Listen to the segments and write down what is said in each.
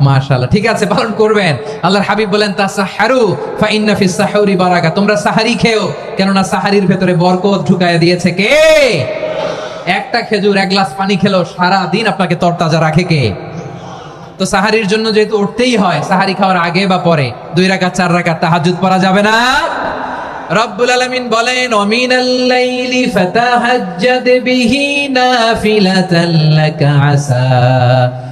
মাশাআল্লাহ। ঠিক আছে, পালন করবেন। আল্লাহর হাবিব বলেন, তাসাহারু ফা ইন্না ফিস সাহুরি বারাকা। তোমরা সাহারি খেও, কেননা সাহারির ভেতরে বরকত ঢুকায় দিয়েছে কে? একটা খেজুর, এক গ্লাস পানি খেলো সারা দিন আপনাকে তরতাজা রাখে কে? তো সাহারির জন্য যেহেতু উঠতেই হয়, সাহারি খাওয়ার আগে বা পরে, দুই রাকাত, চার রাকাত তাহাজ্জুদ পড়া যাবে না? রব্বুল আলামিন বলেন অমিনাল লাইলি ফাতাহাজ্জাদ বিহি নাফিলাতাল লাকা আসা।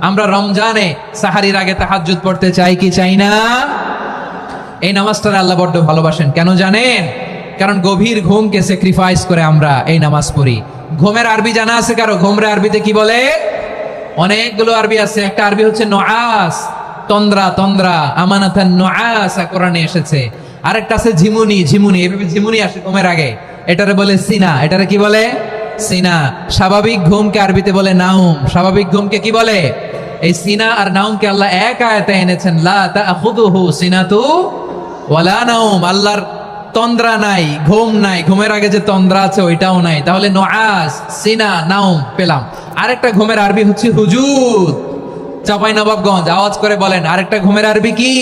আমরা রমজানে সাহারির আগে তাহাজ্জুদ পড়তে চাই কি চাই না? এই নামাজটারে আল্লাহ বড্ড ভালোবাসেন। কেন জানেন? কারণ গভীর ঘুমকে স্যাক্রিফাইস করে আমরা এই নামাজ পড়ি। ঘুমের আরবি জানা আছে কারও? ঘুমরে আরবিতে কি বলে? অনেকগুলো আরবি আছে। একটা আরবি হচ্ছে নোয়াস। তন্দ্রা তন্দ্রা আমানাথান নোয়াস কোরআনে এসেছে। আরেকটা আছে ঝিমুনি ঝিমুনি, এভাবে ঝিমুনি আসে ঘুমের আগে। এটারে বলে সিনা। এটারে কি বলে? সিনা, স্বাভাবিক ঘুমকে আরবিতে বলে নাউম স্বাভাবিক ঘুমকে কি বলে? এই সিনা আর নাউমকে আল্লাহ এক আয়াতে এনেছেন, লা তাখুদুহু সিনাতু নাউম আল্লাহর তন্দ্রা নাই, ঘুম নাই। ঘুমের আগে যে তন্দ্রা আছে ওইটাও নাই। তাহলে নোয়াস সিনা নাউম পেলাম। আরেকটা ঘুমের আরবি হচ্ছে হুজুদ। চাপাই নবাবগঞ্জ, আওয়াজ করে বলেন, আরেকটা ঘুমের আরবি কি?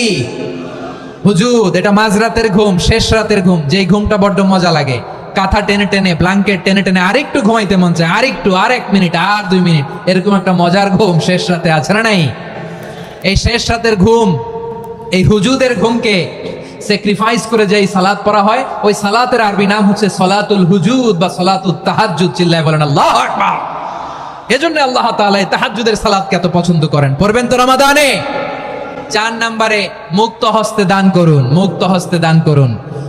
হুজুদ, এটা মাঝরাতের ঘুম, শেষ রাতের ঘুম। যেই ঘুমটা বড্ড মজা লাগে। কাঁথা টেনে টেনে ব্লাঙ্কেট টেনে টেনে আরেকটু ঘুমাইতে মন চায়, আরেকটু আর এক মিনিট, আর দুই মিনিট। এরকম একটা মজার ঘুম শেষ রাতে আছে না নাই? এই শেষ রাতের ঘুম, এই হুজুদের ঘুমকে স্যাক্রিফাইস করে যেই সালাত পড়া হয়, ওই সালাতের আরবি নাম হচ্ছে সলাতুল হুজুদ বা সলাতুল তাহাজ্জুদ, চিল্লায় বলেন, আল্লাহ আকবার! এজন্য আল্লাহ তাআলা এই তাহাজ্জুদের সালাতকে এত পছন্দ করেন। পড়বেন তো রমাদানে? চার নম্বরে, মুক্ত হস্তে দান করুন, মুক্ত হস্তে দান করুন।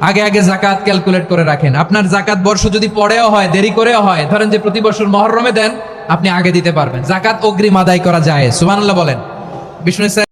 আগে আগে জাকাত ক্যালকুলেট করে রাখেন। আপনার জাকাত বর্ষ যদি পরেও হয়, দেরি করেও হয়, ধরেন যে প্রতি বছর মহরমে দেন, আপনি আগে দিতে পারবেন। জাকাত অগ্রিম আদায় করা যায়। সুবহানাল্লাহ বলেন। বিষ্ণু